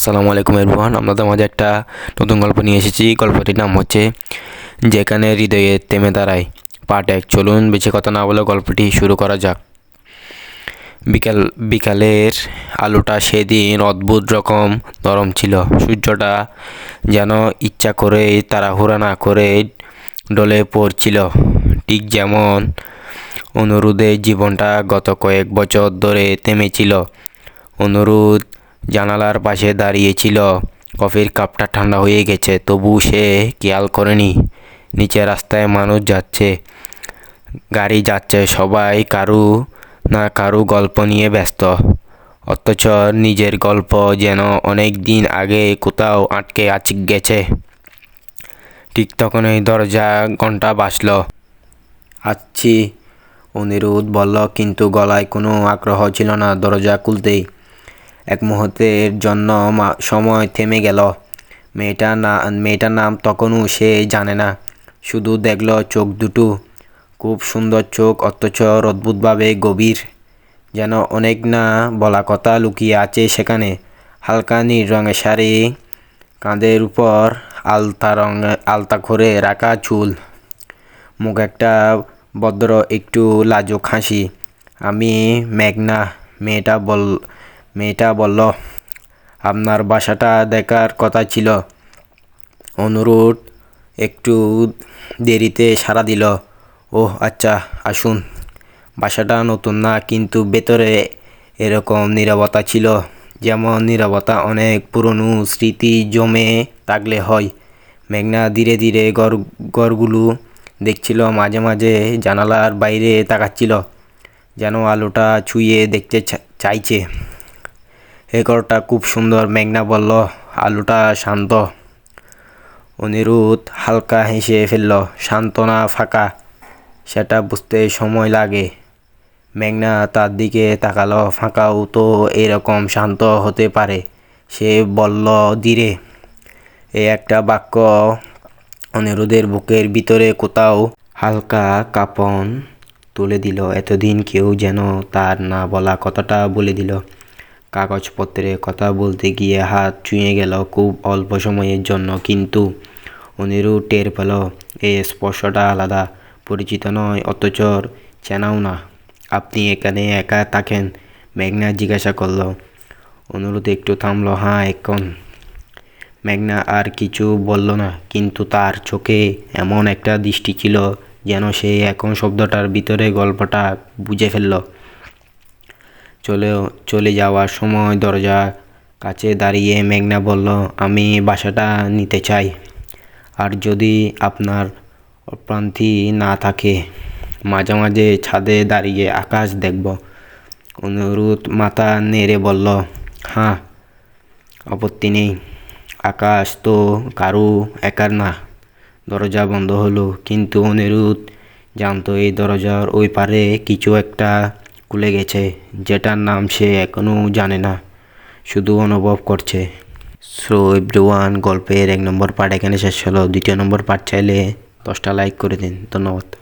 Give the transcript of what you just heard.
আসসালামু আলাইকুম এরবান আপনাদের মাঝে একটা নতুন গল্প নিয়ে এসেছি। গল্পটির নাম হচ্ছে যেখানে হৃদয়ে থেমে দাঁড়ায়। পার্ট এক, চলুন বেশি কথা না বলে গল্পটি শুরু করা যাক। বিকাল, বিকালের আলোটা সেদিন অদ্ভুত রকম নরম ছিল। সূর্যটা যেন ইচ্ছা করে তাড়াহুড়া না করে ডলে পড়ছিল। ঠিক যেমন অনুরোধে জীবনটা গত কয়েক বছর ধরে থেমেছিল। অনুরোধ জানালার পাশে দাঁড়িয়েছিল। কফির কাপটা ঠান্ডা হয়ে গেছে, তবু সে খেয়াল করেনি। নিচে রাস্তায় মানুষ যাচ্ছে, গাড়ি যাচ্ছে, সবাই কারু না কারু গল্প নিয়ে ব্যস্ত। অথচ নিজের গল্প যেন অনেক দিন আগে কোথাও আটকে আটকে গেছে। ঠিক তখন তখনই দরজা ঘণ্টা বাজল। আচ্ছি, অনিরুদ্ধ বলল, কিন্তু গলায় কোনো আগ্রহ ছিল না দরজা খুলতেই। এক মুহূর্তের জন্য সময় থেমে গেল। মেয়েটার না, মেয়েটার নাম তখনও সে জানে না। শুধু দেখল চোখ দুটো। খুব সুন্দর চোখ, অথচ অদ্ভুতভাবে গভীর। যেন অনেক না বলা কথা লুকিয়ে আছে সেখানে। হালকা নীল রঙের শাড়ি, কাঁধের উপর আলতা রঙের আলতা করে রাখা চুল। মুখ একটা ভদ্র, একটু লাজুক হাসি। আমি মেঘনা, মেয়েটা বল মেয়েটা বলল, আপনার বাসাটা দেখার কথা ছিল। অনুরোধ একটু দেরিতে সাড়া দিল। ওহ আচ্ছা আসুন। বাসাটা নতুন না, কিন্তু ভেতরে এরকম নীরবতা ছিল, যেমন নীরবতা অনেক পুরনো স্মৃতি জমে থাকলে হয়। মেঘনা ধীরে ধীরে ঘর ঘরগুলো দেখছিল, মাঝে মাঝে জানালার বাইরে তাকাচ্ছিল, যেন আলোটা ছুঁয়ে দেখতে চাইছে। এ ঘরটা খুব সুন্দর, মেঘনা বলল, আলুটা শান্ত। অনিরুদ্ধ হালকা হেসে ফেলল, শান্ত না, ফাঁকা। সেটা বুঝতে সময় লাগে। মেঘনা তার দিকে তাকালো, ফাঁকাও তো এরকম শান্ত হতে পারে। সে বলল, ধীরে। এই একটা বাক্য অনিরুদ্ধের বুকের ভিতরে কোথাও হালকা কাঁপন তুলে দিল। এতদিন কেউ যেন তার না বলা কথাটা বলে দিল। কাগজপত্রে কথা বলতে গিয়ে হাত ছুঁয়ে গেল খুব অল্প সময়ের জন্য। কিন্তু অনিরুদ্ধ টের পেল এই স্পর্শটা আলাদা, পরিচিত নয়, অথচ চেনাও না। আপনি এখানে একা থাকেন? মেঘনা জিজ্ঞাসা করল। অনুরোধ একটু থামলো হ্যাঁ এখন। মেঘনা আর কিছু বলল না, কিন্তু তার চোখে এমন একটা দৃষ্টি ছিল যেন সে এখন শব্দটার ভিতরে গল্পটা বুঝে ফেলল। চলে চলে যাওয়ার সময় দরজা কাছে দাঁড়িয়ে মেঘনা বলল, আমি বাসাটা নিতে চাই। আর যদি আপনার অপ্রান্তি না থাকে, মাঝে মাঝে ছাদে দাঁড়িয়ে আকাশ দেখব। অনুরোধ মাথা নেড়ে বলল হ্যাঁ আপত্তি নেই। আকাশ তো কারু একার না। দরজা বন্ধ হলো। কিন্তু অনিরুদ্ধ জানতো, এই দরজার ওই পারে কিছু একটা খুলে গেছে। যেটার নাম সে এখনও জানে না। শুধু অনুভব করছে। সো এভরিওয়ান গল্পের এক নম্বর পার্ট এখানে শেষ হলো। দ্বিতীয় নম্বর পার্ট চাইলে দশটা লাইক করে দিন। ধন্যবাদ।